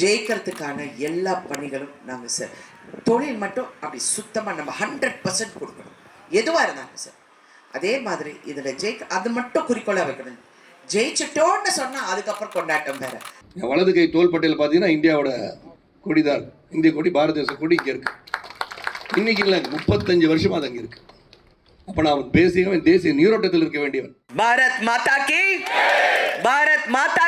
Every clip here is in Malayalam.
ஜெயிக்கிறதுக்கான எல்லா பணிகளும் நாங்கள் சார் தொழில் மட்டும் அப்படி சுத்தமாக நம்ம ஹண்ட்ரட் பர்சன்ட் கொடுக்கணும். எதுவாக இருந்தாலும் சார் அதே மாதிரி இதில் ஜெயிக்க அது மட்டும் குறிக்கோளாக வைக்கணும். ஜெயிச்சிட்டோன்னு சொன்னால் அதுக்கப்புறம் கொண்டாட்டம் வேற. என் வலது கை தோள்பட்டையில் பார்த்தீங்கன்னா இந்தியாவோட கொடி தான் இருக்கு. இந்திய கொடி பாரத தேச கொடி இங்கே இருக்கு. இன்னைக்கு இல்லை முப்பத்தஞ்சு வருஷமா அது அங்கே இருக்கு. அப்போ நான் பேசியவன் தேசிய நீரோட்டத்தில் இருக்க வேண்டியவன். பாரத் மாதா கி! பாரத் மாதா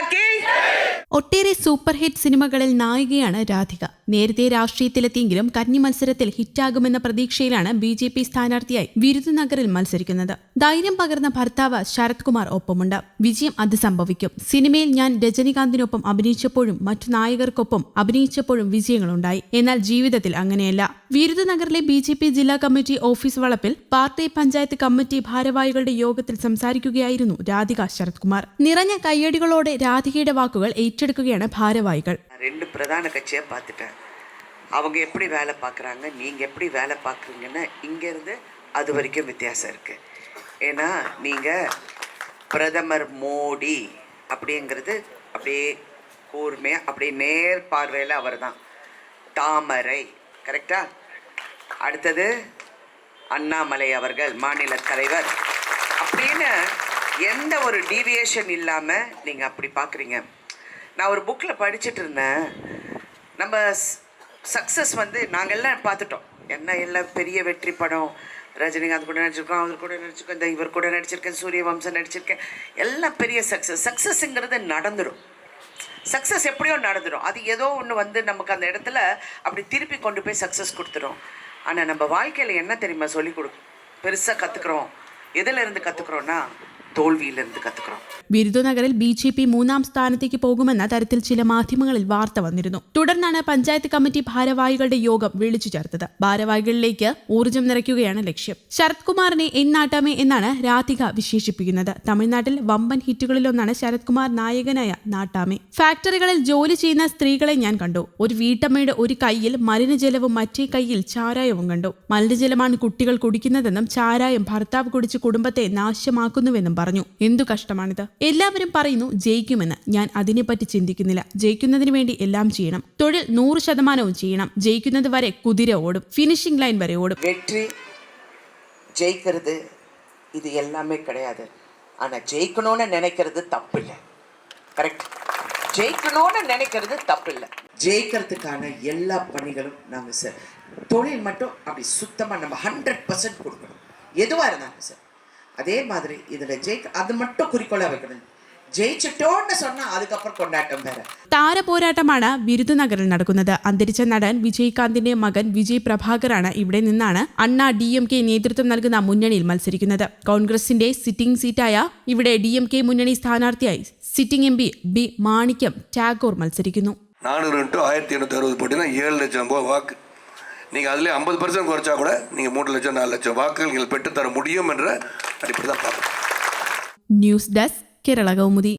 ഒട്ടേറെ സൂപ്പർ ഹിറ്റ് സിനിമകളിൽ നായികയാണ് രാധിക. നേരത്തെ രാഷ്ട്രീയത്തിലെത്തിയെങ്കിലും കന്നി മത്സരത്തിൽ ഹിറ്റാകുമെന്ന പ്രതീക്ഷയിലാണ് ബി ജെ പി സ്ഥാനാർത്ഥിയായി വിരുദ്നഗറിൽ മത്സരിക്കുന്നത്. ധൈര്യം പകർന്ന ഭർത്താവ് ശരത് കുമാർ ഒപ്പമുണ്ട്. വിജയം അത് സംഭവിക്കും. സിനിമയിൽ ഞാൻ രജനികാന്തിനൊപ്പം അഭിനയിച്ചപ്പോഴും മറ്റു നായകർക്കൊപ്പം അഭിനയിച്ചപ്പോഴും വിജയങ്ങളുണ്ടായി. എന്നാൽ ജീവിതത്തിൽ അങ്ങനെയല്ല. വിരുദ്നഗറിലെ ബി ജെ പി ജില്ലാ കമ്മിറ്റി ഓഫീസ് വളപ്പിൽ പാർട്ടി പഞ്ചായത്ത് കമ്മിറ്റി ഭാരവാഹികളുടെ യോഗത്തിൽ സംസാരിക്കുകയായിരുന്നു രാധിക ശരത്കുമാർ നിറഞ്ഞ കയ്യടികളോടെ രാധികയുടെ വാക്കുകൾ ഏറ്റെടുക്കുകയാണ് ഭാരവാഹികൾ. பிரதான கட்சியாக பார்த்துட்டேன். அவங்க எப்படி வேலை பார்க்குறாங்க நீங்கள் எப்படி வேலை பார்க்குறீங்கன்னு இங்கேருந்து அது வரைக்கும் வித்தியாசம் இருக்குது ஏன்னா நீங்கள் பிரதமர் மோடி அப்படிங்கிறது அப்படியே கூர்மையாக அப்படியே நேர் பார்வையில் அவர் தான் தாமரை கரெக்டா அடுத்தது அண்ணாமலை அவர்கள் மாநில தலைவர். அப்படின்னு எந்த ஒரு டீவியேஷன் இல்லாமல் நீங்கள் அப்படி பார்க்குறீங்க. நான் ஒரு புக்கில் படிச்சுட்டு இருந்தேன். நம்ம சக்ஸஸ் வந்து நாங்கள் எல்லாம் பார்த்துட்டோம். என்ன எல்லாம் பெரிய வெற்றி படம். ரஜினிகாந்த் கூட நடிச்சிருக்கோம் அவர் கூட நடிச்சிருக்கோம் இந்த இவர் கூட நடிச்சிருக்கேன் சூரிய வம்சம் நடிச்சிருக்கேன். எல்லாம் பெரிய சக்ஸஸ் சக்ஸஸ்ங்கிறது நடந்துடும் சக்ஸஸ் எப்படியோ நடந்துடும் அது ஏதோ ஒன்று வந்து நமக்கு அந்த இடத்துல அப்படி திருப்பி கொண்டு போய் சக்ஸஸ் கொடுத்துரும். ஆனால் நம்ம வாழ்க்கையில் என்ன தெரியுமா சொல்லி கொடு பெருசாக கற்றுக்குறோம் எதுலேருந்து கற்றுக்குறோன்னா തോൽവിയിൽ കത്തുക്കണം? ബിരുദനഗറിൽ ബി ജെ പി മൂന്നാം സ്ഥാനത്തേക്ക് പോകുമെന്ന തരത്തിൽ ചില മാധ്യമങ്ങളിൽ വാർത്ത വന്നിരുന്നു. തുടർന്നാണ് പഞ്ചായത്ത് കമ്മിറ്റി ഭാരവാഹികളുടെ യോഗം വിളിച്ചു ചേർത്തത്. ഭാരവാഹികളിലേക്ക് ഊർജം നിറയ്ക്കുകയാണ് ലക്ഷ്യം. ശരത് കുമാറിനെ എന്നാട്ടമേ എന്നാണ് രാധിക വിശേഷിപ്പിക്കുന്നത്. തമിഴ്നാട്ടിൽ വമ്പൻ ഹിറ്റുകളിലൊന്നാണ് ശരത് കുമാർ നായകനായ നാട്ടാമേ. ഫാക്ടറികളിൽ ജോലി ചെയ്യുന്ന സ്ത്രീകളെ ഞാൻ കണ്ടു. ഒരു വീട്ടമ്മയുടെ ഒരു കൈയിൽ മലിനജലവും മറ്റേ കൈയിൽ ചാരായവും കണ്ടു. മലിനജലമാണ് കുട്ടികൾ കുടിക്കുന്നതെന്നും ചാരായം ഭർത്താവ് കുടിച്ച് കുടുംബത്തെ നാശമാക്കുന്നുവെന്നും പറഞ്ഞു. എന്തു കഷ്ടമാണിത് എല്ലാവരും പറയുന്നു ജയിക്കുമെന്ന് ഞാൻ അതിനെപ്പറ്റി ചിന്തിക്കുന്നില്ല ജയിക്കുന്നതിന് വേണ്ടി എല്ലാം ചെയ്യണം തൊഴിൽ നൂറ് ശതമാനവും ചെയ്യണം ജയിക്കുന്നത് വരെ കുതിര ഓടും ഫിനിഷിംഗ് ലൈൻ വരെ ഓടും வெற்றி ஜெயிக்கிறது இது எல்லாமே கிடையாது ஆனால் ஜெயிக்கணும்னு நினைக்கிறது தப்பு இல்லை கரெக்ட் ஜெயிக்கணும்னு நினைக்கிறது தப்பு இல்லை ஜெயிக்கிறதுக்கான எல்லா பணிகளும் நாங்கள் சார் தொழில் மட்டும் அப்படி சுத்தமாக நம்ம ஹண்ட்ரட் பர்சன்ட் கொடுக்கணும் எதுவாக இருந்தாலும் சார் அதே மாதிரி இதில் ஜெயிக்க அது மட்டும் குறிக்கோளாக வைக்கணும் ஜெயிச்சிட்டோன்னு சொன்னால் அதுக்கப்புறம் கொண்டாட்டம் வேற താരപോരാട്ടമാണ് വിരുദുനഗറിൽ നടക്കുന്നത് അന്തരിച്ച നടൻ വിജയകാന്തിന്റെ മകൻ വിജയ് പ്രഭാകറാണ് ഇവിടെ നിന്നാണ് അണ്ണ ഡി എം കെ നേതൃത്വം നൽകുന്ന മുന്നണിയിൽ മത്സരിക്കുന്നത് കോൺഗ്രസിന്റെ സിറ്റിംഗ് സീറ്റായ ഇവിടെ ഡി എം കെ മുന്നണി സ്ഥാനാർത്ഥിയായി sitting M P B Manickam Tagore മത്സരിക്കുന്നു நானூறு இன்ட்டு ஆயிரத்தி எண்ணூற்றி அறுபது போட்டிங்கன்னா ஏழு லட்சம் ரூபாய் வாக்கு நீங்கள் அதிலே ஐம்பது பர்சன்ட் குறைச்சா கூட நீங்கள் மூணு லட்சம் நாலு லட்சம் வாக்குகள் நீங்கள் பெற்றுத்தர முடியும் என்ற പരിപൂർണമാക്കും ന്യൂസ് ഡെസ്ക് കേരള കൗമുദി.